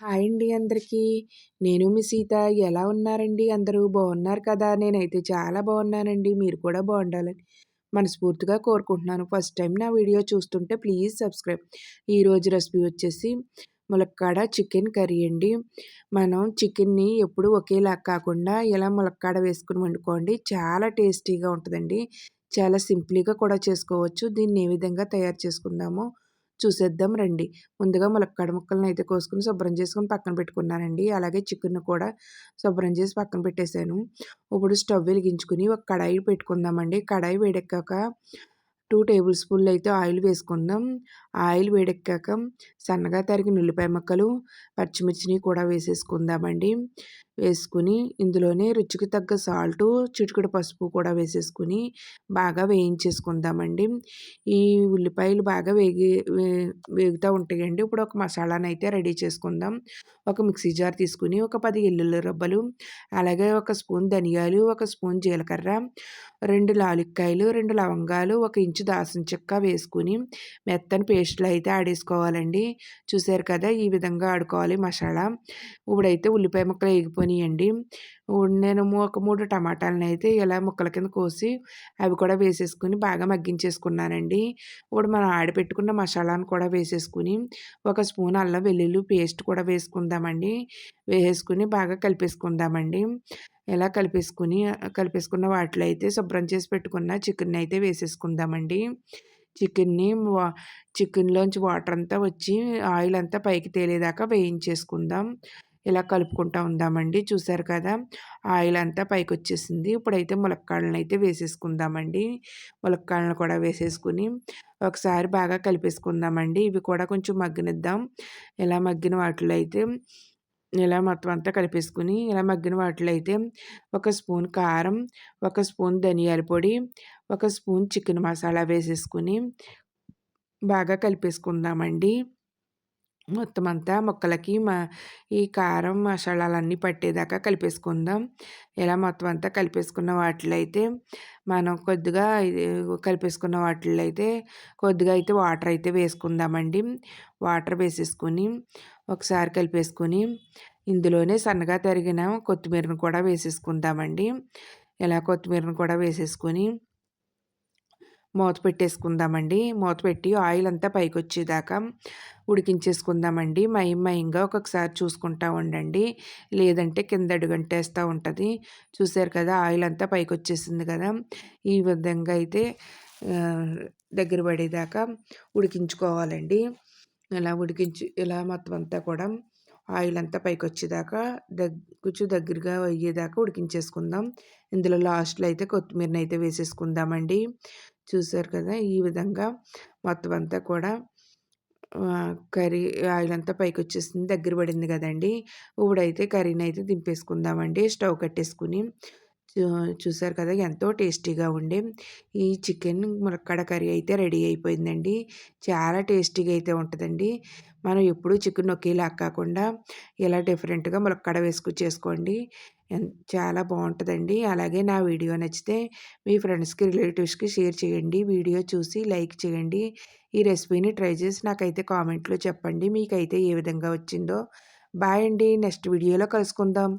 Hi అండి అందరికీ. నేను మీ సీత. ఎలా ఉన్నారండి? అందరూ బాగున్నారు కదా? నేనైతే చాలా బాగున్నానండి. మీరు కూడా బాగుండాలని మనస్ఫూర్తిగా కోరుకుంటున్నాను. ఫస్ట్ టైం నా వీడియో చూస్తుంటే ప్లీజ్ సబ్స్క్రైబ్. ఈరోజు రెసిపీ వచ్చేసి ములక్కాడ చికెన్ కర్రీ అండి. మనం చికెన్ని ఎప్పుడు ఒకేలా కాకుండా ఇలా ములక్కాడ వేసుకుని వండుకోండి. చాలా టేస్టీగా ఉంటుందండి. చాలా సింపుల్గా కూడా చేసుకోవచ్చు. దీన్ని ఏ విధంగా తయారు చేసుకుందామో చూసేద్దాం రండి. ముందుగా ములక్కాడ ముక్కలను అయితే కోసుకుని శుభ్రం చేసుకుని పక్కన పెట్టుకున్నానండి. అలాగే చికెన్ కూడా శుభ్రం చేసి పక్కన పెట్టేశాను. ఇప్పుడు స్టవ్ వెలిగించుకుని ఒక కడాయి పెట్టుకుందామండి. కడాయి వేడెక్కాక టూ టేబుల్ స్పూన్లు అయితే ఆయిల్ వేసుకుందాం. ఆయిల్ వేడెక్కాక సన్నగా తరిగిన ఉల్లిపాయ ముక్కలు పచ్చిమిర్చిని కూడా వేసేసుకుందామండి. వేసుకుని ఇందులోనే రుచికి తగ్గ సాల్టు చిటికెడు పసుపు కూడా వేసేసుకుని బాగా వేయించేసుకుందామండి. ఈ ఉల్లిపాయలు బాగా వేగి వేగుతూ ఉంటాయండి. ఇప్పుడు ఒక మసాలాను అయితే రెడీ చేసుకుందాం. ఒక మిక్సీ జార్ తీసుకుని ఒక పది ఎల్లుల్లి రబ్బలు అలాగే ఒక స్పూన్ ధనియాలు ఒక స్పూన్ జీలకర్ర రెండు లాలిక్కాయలు రెండు లవంగాలు ఒక ఇంచు దాసం చెక్క వేసుకుని మెత్తని పేస్ట్లు అయితే ఆడేసుకోవాలండి చూసారు కదా! ఈ విధంగా ఆడుకోవాలి మసాలా. ఇప్పుడైతే ఉల్లిపాయ ముక్కలు వేగిపోయినాయండి నేను ఒక మూడు టమాటాలను అయితే ఇలా ముక్కల కింద కోసి అవి కూడా వేసేసుకుని బాగా మగ్గించేసుకున్నానండి. ఇప్పుడు మనం ఆడపెట్టుకున్న మసాలాను కూడా వేసేసుకుని ఒక స్పూన్ అల్లం వెల్లుల్లి పేస్ట్ కూడా వేసుకుందామండి. వేసేసుకుని బాగా కలిపేసుకుందామండి. ఇలా కలిపేసుకుని కలిపేసుకున్న వాటిలో అయితే శుభ్రం చేసి పెట్టుకున్న చికెన్ అయితే వేసేసుకుందామండి. చికెన్ని చికెన్లోంచి వాటర్ అంతా వచ్చి ఆయిల్ అంతా పైకి తేలేదాకా వేయించేసుకుందాం. ఇలా కలుపుకుంటా ఉందామండి చూసారు కదా? ఆయిల్ అంతా పైకి వచ్చేసింది ఇప్పుడైతే ములక్కాళ్ళని అయితే వేసేసుకుందామండి. ములక్కాళ్ళను కూడా వేసేసుకుని ఒకసారి బాగా కలిపేసుకుందామండి. ఇవి కూడా కొంచెం మగ్గనిద్దాం. ఇలా మగ్గిన వాటిలో అయితే ఇలా మొత్తం అంతా కలిపేసుకుని ఇలా మగ్గిన వాటిలో అయితే ఒక స్పూన్ కారం ఒక స్పూన్ ధనియాల పొడి ఒక స్పూన్ చికెన్ మసాలా వేసేసుకుని బాగా కలిపేసుకుందామండి. మొత్తం అంతా ముక్కలకి మా ఈ కారం మసాలాలన్నీ పట్టేదాకా కలిపేసుకుందాం. ఇలా మొత్తం అంతా కలిపేసుకున్న వాటిలో అయితే మనం కొద్దిగా కలిపేసుకున్న వాటిల్లో అయితే కొద్దిగా అయితే వాటర్ అయితే వేసుకుందామండి. వాటర్ వేసేసుకొని ఒకసారి కలిపేసుకొని ఇందులోనే సన్నగా తరిగిన కొత్తిమీరను కూడా వేసేసుకుందామండి. ఇలా కొత్తిమీరను కూడా వేసేసుకొని మూత పెట్టేసుకుందామండి. మూత పెట్టి ఆయిల్ అంతా పైకి వచ్చేదాకా ఉడికించేసుకుందామండి. మయం మయంగా ఒక్కొక్కసారి చూసుకుంటా ఉండండి. లేదంటే కింద అడుగంటేస్తూ ఉంటుంది. చూసారు కదా ఆయిల్ అంతా పైకి వచ్చేసింది కదా. ఈ విధంగా అయితే దగ్గర పడేదాకా ఉడికించుకోవాలండి. ఇలా ఉడికించి ఇలా మొత్తం అంతా కూడా ఆయిల్ అంతా పైకి వచ్చేదాకా దగ్గ కొంచెం దగ్గరగా అయ్యేదాకా ఉడికించేసుకుందాం. ఇందులో లాస్ట్లో అయితే కొత్తిమీరని అయితే వేసేసుకుందామండి. చూసారు కదా ఈ విధంగా మొత్తం అంతా కూడా కర్రీ ఆయిల్ అంతా పైకి వచ్చేసింది దగ్గర పడింది కదండి. ఇప్పుడైతే కర్రీని అయితే దింపేసుకుందామండి. స్టవ్ కట్టేసుకుని చూసారు కదా! ఎంతో టేస్టీగా ఉండే ఈ చికెన్ ములక్కడ కర్రీ అయితే రెడీ అయిపోయిందండి. చాలా టేస్టీగా అయితే ఉంటుందండి. మనం ఎప్పుడూ చికెన్ ఒకేలా కాకుండా ఇలా డిఫరెంట్గా ములక్కడ వేసుకు చేసుకోండి. చాలా బాగుంటుందండి. అలాగే నా వీడియో నచ్చితే మీ ఫ్రెండ్స్కి రిలేటివ్స్కి షేర్ చేయండి. వీడియో చూసి లైక్ చేయండి. ఈ రెసిపీని ట్రై చేసి నాకైతే కామెంట్లో చెప్పండి. మీకైతే ఏ విధంగా వచ్చిందో. బాయ్ అండి. నెక్స్ట్ వీడియోలో కలుసుకుందాం.